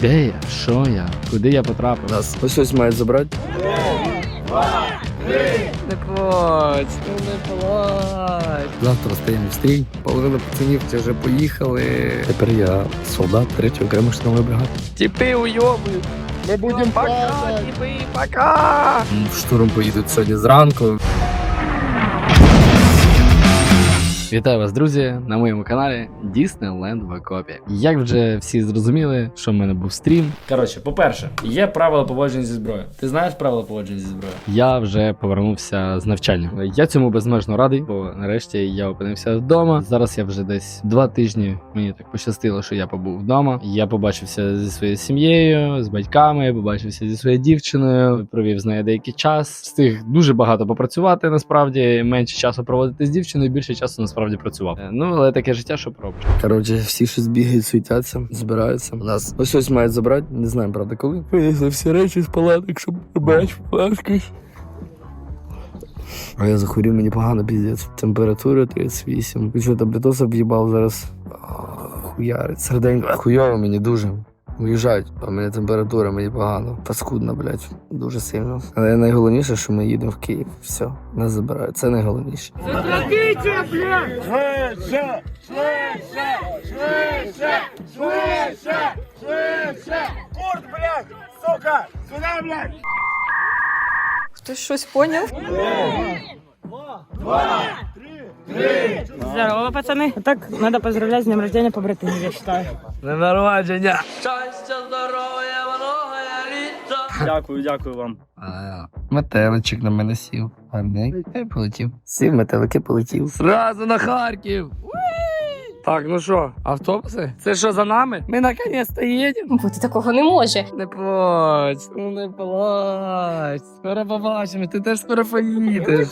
Де я? Що я? Куди я потрапив? Нас ось ось мають забрати. Не плач, ну не плач. Завтра стаємо в стрій. Половина пацанів вже поїхали. Тепер я солдат третьої окремої штурмової бригади. Тіпи уйобують. Ми будемо пока, тіпи, пока. Штурм поїдуть сьогодні зранку. Вітаю вас, друзі, на моєму каналі Disneyland в окопі. Як вже всі зрозуміли, що в мене був стрім. Коротше, по-перше, є правила поводження зі зброєю. Ти знаєш правила поводження зі зброєю? Я вже повернувся з навчання. Я цьому безмежно радий, бо нарешті я опинився вдома. Зараз я вже десь два тижні. Мені так пощастило, що я побув вдома. Я побачився зі своєю сім'єю, з батьками, побачився зі своєю дівчиною, провів з нею деякий час. Встиг дуже багато попрацювати. Насправді менше часу проводити з дівчиною, більше часу насправді працював. Е, Ну але таке життя, що пробиш. Коротше, всі щось бігають, суетяться, збираються. У Нас ось ось мають забрати, не знаємо, правда, коли. Винесли всі речі з палаток, щоб бач флешки. А я захворів, мені погано піздець. Температура 38. І що таблетоса в'їбав зараз. Хуярить. Серденько. Хуйово мені дуже. Уїжджають, а мене температура, мені погано. Паскудно, блядь, дуже сильно. Але найголовніше, що ми їдемо в Київ. Все, нас забирають. Це найголовніше. Хтось щось поняв? Здорово, пацаны. Так, надо поздравлять с днем рождения по братыне, я считаю. Не народження! Дякую, дякую вам. А, Метеличок на мене сів. Гарний. Я полетів. Сів метелики полетів. Зразу на Харків. Так, ну що, автобуси? Це що за нами? Ми наконец-то їдемо. Бути такого не може. Не плач, ну не плач. Скоро побачимо, ти теж скоро поїдеш.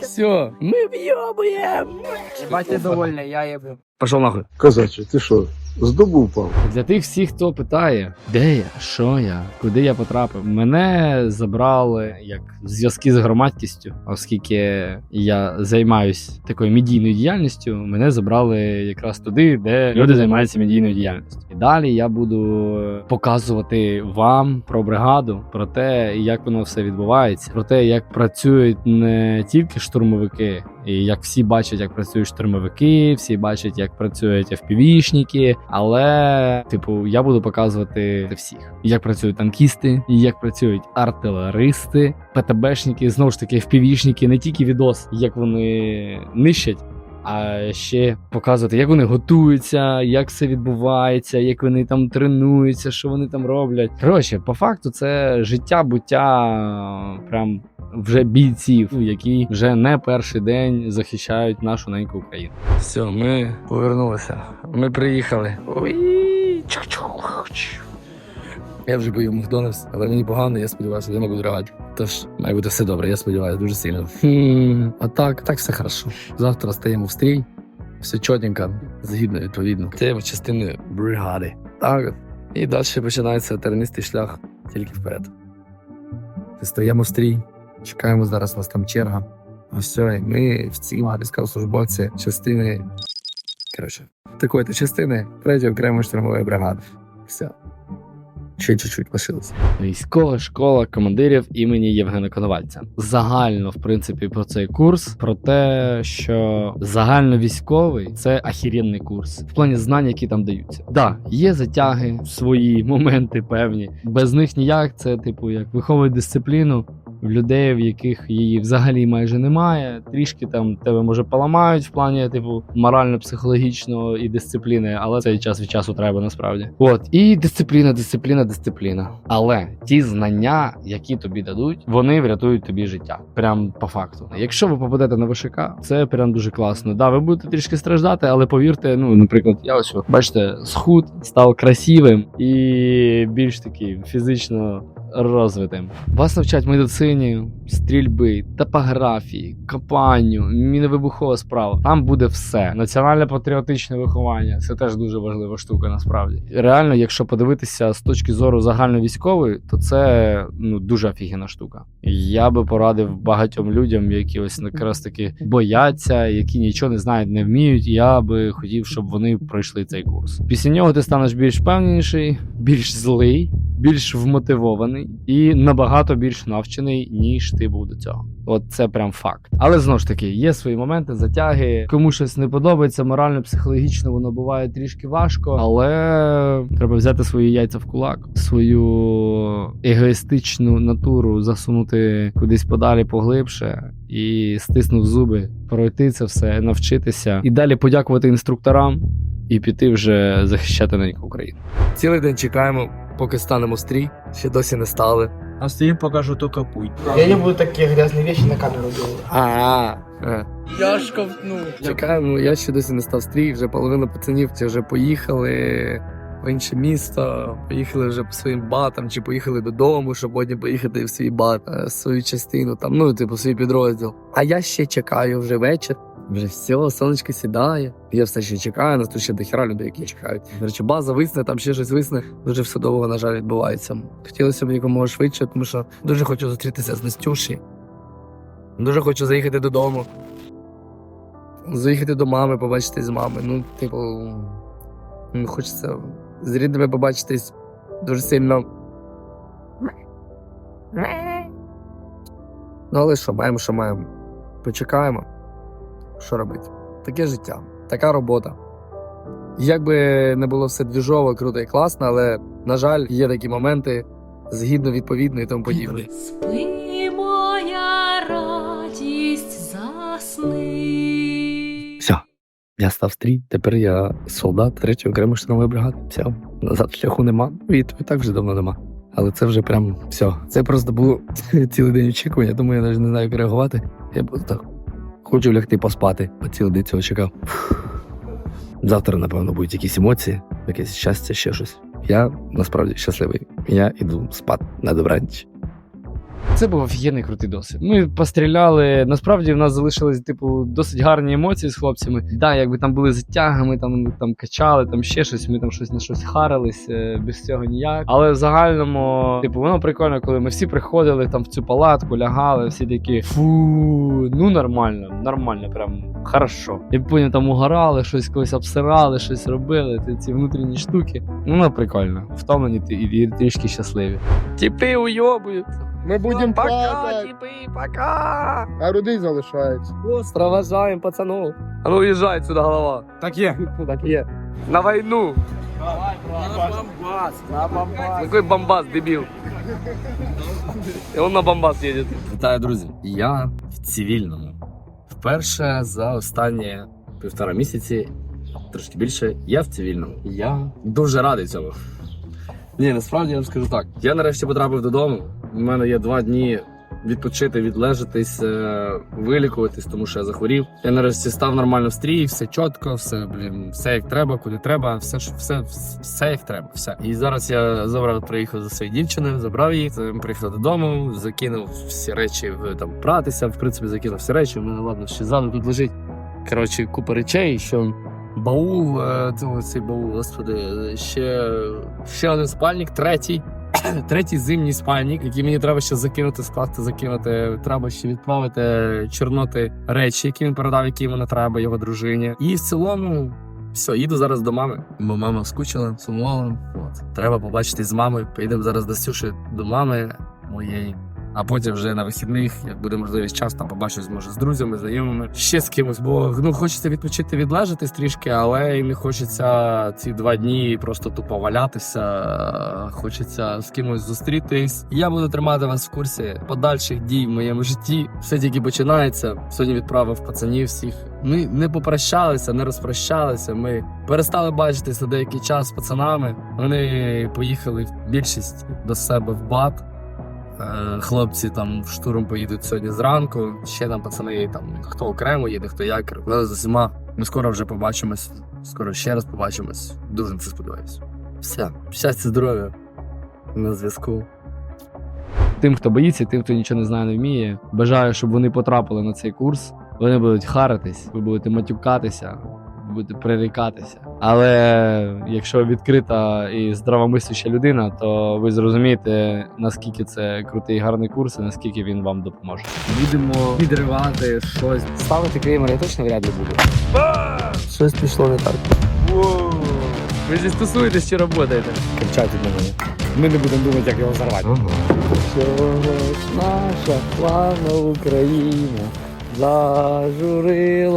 Все, ми в'єбуємо. Бачите, довольна, я єбу. Пошел нахуй. Казачий, ти що, з дубу? Для тих всіх, хто питає, де я, що я, куди я потрапив, мене забрали як зв'язки з громадськістю, оскільки я займаюсь такою медійною діяльністю. Мене забрали якраз туди, де люди займаються медійною діяльністю. І далі я буду показувати вам про бригаду, про те, як воно все відбувається, про те, як працюють не тільки штурмовики. І як всі бачать, як працюють штурмовики, всі бачать, як працюють FPV-шники, але, типу, я буду показувати всіх, як працюють танкісти, як працюють артилеристи, ПТБшники, знову ж таки, FPV-шники, не тільки відос, як вони нищать. А ще показувати, як вони готуються, як все відбувається, як вони там тренуються, що вони там роблять. Коротше, по факту, це життя, буття прям вже бійців, які вже не перший день захищають нашу неньку Україну. Все, ми повернулися. Ми приїхали. Ой, чух-чух. Я вже бою Макдональдс, але мені погано, я сподіваюся, я не буду реагувати. Тож має бути все добре, я сподіваюся, дуже сильно. Хм, а так, так все хорошо. Завтра стаємо в стрій, все чотенько, згідно відповідно. Це частини бригади. Так. І далі починається тернистий шлях тільки вперед. Стаємо в стрій, чекаємо зараз, у нас там черга. А все, і ми в цій військовослужбовці частини. Коротше, такої-то частини третьої окремої штурмової бригади. Все. Ще чуть-чуть лишилося. Військова школа командирів імені Євгена Коновальця. Загально, в принципі, про цей курс, про те, що загальновійськовий це ахіренний курс в плані знань, які там даються. Да, є затяги, свої моменти певні. Без них ніяк. Це, типу, як виховують дисципліну. В людей, в яких її взагалі майже немає, трішки там тебе може поламають в плані, типу, морально-психологічного і дисципліни, але цей час від часу треба насправді. От і дисципліна, дисципліна, дисципліна. Але ті знання, які тобі дадуть, вони врятують тобі життя. Прям по факту. Якщо ви попадете на ВШК, це прям дуже класно. Да, ви будете трішки страждати, але повірте, ну, наприклад, я ось бачите, схуд став красивим і більш такий фізично розвитим. Вас навчать медицині, стрільби, топографії, копанню, міновибухова справа. Там буде все. Національне патріотичне виховання це теж дуже важлива штука. Насправді, реально, якщо подивитися з точки зору загальновійськової, то це ну дуже офігенна штука. Я би порадив багатьом людям, які ось якраз таки бояться, які нічого не знають, не вміють. Я би хотів, щоб вони пройшли цей курс. Після нього ти станеш більш впевненіший, більш злий, більш вмотивований і набагато більш навчений, ніж ти був до цього. От це прям факт. Але знову ж таки, є свої моменти, затяги. Кому щось не подобається, морально, психологічно воно буває трішки важко, але треба взяти свої яйця в кулак, свою егоїстичну натуру засунути кудись подалі поглибше і стиснув зуби, пройти це все, навчитися і далі подякувати інструкторам і піти вже захищати неньку Україну. Цілий день чекаємо, поки станемо стрій, ще досі не стали. А стрим покажу только путь. Я не буду такие грязные вещи на камеру делать. А, е. Я шковтнул. чекаємо, я ще досі не став стрій, вже половина пацанів ці вже поїхали в інше місто, поїхали вже по своїм батам, чи поїхали додому, щоб потім поїхати в свій бат, е, свою частину, там, ну, типу, свій підрозділ. А я ще чекаю вже вечір. Вже все, сонечко сідає. Я все ще чекаю, нас тут ще дохера людей, які чекають. Речі, база висне, там ще щось висне. Дуже все довго, на жаль, відбувається. Хотілося б якомога швидше, тому що дуже хочу зустрітися з Настюші. Дуже хочу заїхати додому. Заїхати до мами, побачитись з мамою. Ну, типу, хочеться з рідними побачитись дуже сильно. Ну, але що, маємо, що маємо. Почекаємо. Що робити? Таке життя, така робота. Як би не було все двіжово, круто і класно, але, на жаль, є такі моменти згідно, відповідно і тому подібне. Спи, моя радість, засни. Все, я став стрій, тепер я солдат третьої окремої штурмової бригади. Все, назад шляху нема. І так вже давно нема. Але це вже прям все. Це просто було цілий день очікування, тому я навіть не знаю, як реагувати. Я просто так хочу лягти поспати, а цілий день цього чекав. Завтра, напевно, будуть якісь емоції, якесь щастя, ще щось. Я насправді щасливий. Я іду спати на добраніч. Це був офігенний крутий досвід. Ми постріляли. Насправді в нас залишились типу досить гарні емоції з хлопцями. Да, якби там були затяги, ми там, там качали, там ще щось, ми там щось на щось харились, е, без цього ніяк. Але в загальному, типу, воно прикольно, коли ми всі приходили там в цю палатку, лягали, всі такі фу, ну нормально, нормально, прям хорошо. І потім там угорали, щось когось обсирали, щось робили. Ці, ці внутрішні штуки. Ну, прикольно. Втомлені ти- і, і трішки щасливі. Тіпи уйобуються. Ми будемо Пока, плакати, типи, пока! а рудий залишається. Проважаємо пацанов. А ну уїжджай сюди, голова. Так є. Так є. На війну. Какой бомбас, дебіл. І он на бомбас їде. Вітаю, друзі. Я в цивільному. Вперше за останні півтора місяці, трошки більше, я в цивільному. Я дуже радий цьому. Ні, насправді я вам скажу так. Я нарешті потрапив додому. У мене є два дні відпочити, відлежатись, е, вилікуватись, тому що я захворів. Я нарешті став нормально в стрій, все чітко, все блін, все як треба, куди треба, все ж- все, все, як треба. Все. І зараз я забрав, приїхав за своєю дівчиною, забрав її, приїхав додому, закинув всі речі там пратися. В принципі, закинув всі речі. У мене ладно, ще ззаду тут лежить. Коротше, купа речей, що. Баул, е, цей баул, господи, е, ще, ще один спальник, третій. Третій зимній спальник, який мені треба ще закинути, скласти, закинути. Треба ще відправити чорноти речі, які він передав, які йому не треба, його дружині. І в цілому, все, їду зараз до мами. Бо мама скучила, сумувала. От. Треба побачитись з мамою. Поїдемо зараз до Сюші до мами моєї. А потім вже на вихідних, як буде можливість час, там побачусь, може, з друзями, знайомими, ще з кимось. Бо ну хочеться відпочити, відлежатись трішки, але і не хочеться ці два дні просто тупо валятися. Хочеться з кимось зустрітись. Я буду тримати вас в курсі подальших дій в моєму житті. Все тільки починається. Сьогодні відправив пацанів всіх. Ми не попрощалися, не розпрощалися. Ми перестали бачитись на деякий час з пацанами. Вони поїхали більшість до себе в бат. Е, Хлопці там в штурм поїдуть сьогодні зранку. Ще там пацани там хто окремо їде, хто як. Але з усіма ми скоро вже побачимось. Скоро ще раз побачимось. Дуже на це сподіваюся. Все, щастя, здоров'я. На зв'язку. тим, хто боїться, тим, хто нічого не знає, не вміє. Бажаю, щоб вони потрапили на цей курс. Вони будуть харитись, ви будете матюкатися, ви будете прирікатися. Але якщо відкрита і здравомисляща людина, то ви зрозумієте, наскільки це крутий і гарний курс, і наскільки він вам допоможе. Будемо відривати щось. Ставити клеймер я точно вряд ли буду. Щось пішло не так. Ви зі стосуєтесь чи працюєте? Кричать від мене. Ми не будемо думати, як його взорвати. Чогось наша славна Україна зажурилася.